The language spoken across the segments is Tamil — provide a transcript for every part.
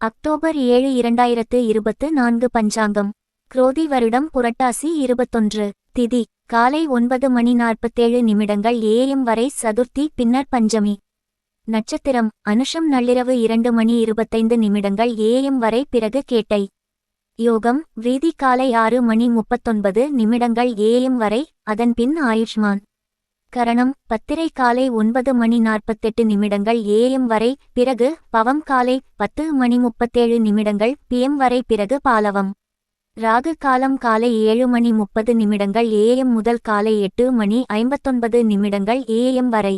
அக்டோபர் ஏழு இரண்டாயிரத்து இருபத்து நான்கு பஞ்சாங்கம். குரோதி வருடம் புரட்டாசி இருபத்தொன்று. திதி காலை ஒன்பது மணி நாற்பத்தேழு நிமிடங்கள் ஏஎம் வரை சதுர்த்தி பின்னர் பஞ்சமி. நட்சத்திரம் அனுஷம் நள்ளிரவு இரண்டு மணி இருபத்தைந்து நிமிடங்கள் ஏஎம் வரை பிறகு கேட்டை. யோகம் வீதி காலை ஆறு மணி முப்பத்தொன்பது நிமிடங்கள் ஏஎம் வரை அதன்பின் ஆயுஷ்மான். கரணம் பத்திரை காலை ஒன்பது மணி நாற்பத்தெட்டு நிமிடங்கள் ஏஎம் வரை பிறகு பவம் காலை பத்து மணி முப்பத்தேழு நிமிடங்கள் பிஎம் வரை பிறகு பாலவம். ராகு காலம் காலை ஏழு மணி முப்பது நிமிடங்கள் ஏஎம் முதல் காலை எட்டு மணி ஐம்பத்தொன்பது நிமிடங்கள் ஏஎம் வரை.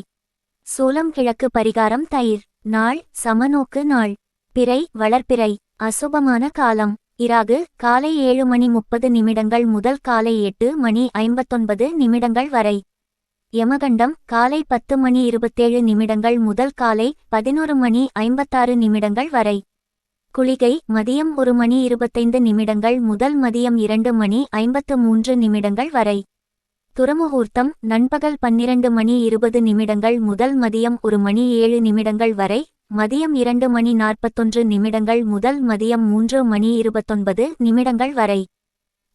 சூலம் கிழக்கு பரிகாரம் தயிர். நாள் சமநோக்கு நாள். பிறை வளர்ப்பிறை அசுபமான காலம். இராகு காலை ஏழு மணி முப்பது நிமிடங்கள் முதல் காலை எட்டு மணி ஐம்பத்தொன்பது நிமிடங்கள் வரை. யமகண்டம் காலை பத்து மணி இருபத்தேழு நிமிடங்கள் முதல் காலை பதினோரு மணி ஐம்பத்தாறு நிமிடங்கள் வரை. குளிகை மதியம் ஒரு மணி இருபத்தைந்து நிமிடங்கள் முதல் மதியம் இரண்டு மணி ஐம்பத்து மூன்று நிமிடங்கள் வரை. துறமுகூர்த்தம் நண்பகல் பன்னிரண்டு மணி இருபது நிமிடங்கள் முதல் மதியம் ஒரு மணி ஏழு நிமிடங்கள் வரை. மதியம் இரண்டு மணி நாற்பத்தொன்று நிமிடங்கள் முதல் மதியம் மூன்று மணி இருபத்தொன்பது நிமிடங்கள் வரை.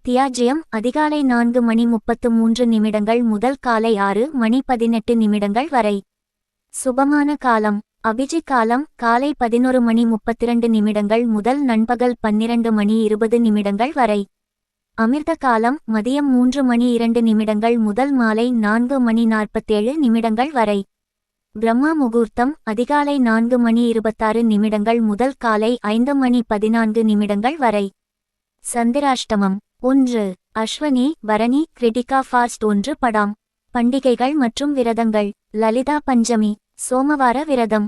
தியாஜ்யம் அதிகாலை நான்கு மணி முப்பத்து மூன்று நிமிடங்கள் முதல் காலை ஆறு மணி பதினெட்டு நிமிடங்கள் வரை. சுபமான காலம் அபிஜி காலம் காலை பதினொரு மணி முப்பத்திரண்டு நிமிடங்கள் முதல் நண்பகல் பன்னிரண்டு மணி இருபது நிமிடங்கள் வரை. அமிர்த காலம் மதியம் மூன்று மணி இரண்டு நிமிடங்கள் முதல் மாலை நான்கு மணி நாற்பத்தேழு நிமிடங்கள் வரை. பிரம்மா முகூர்த்தம் அதிகாலை நான்கு மணி இருபத்தாறு நிமிடங்கள் முதல் காலை ஐந்து மணி பதினான்கு நிமிடங்கள் வரை. சந்திராஷ்டமம் ஒன்று அஸ்வனி பரணி கிரிட்டிகா ஃபாஸ்ட் ஒன்று படாம். பண்டிகைகள் மற்றும் விரதங்கள். லலிதா பஞ்சமி. சோமவார விரதம்.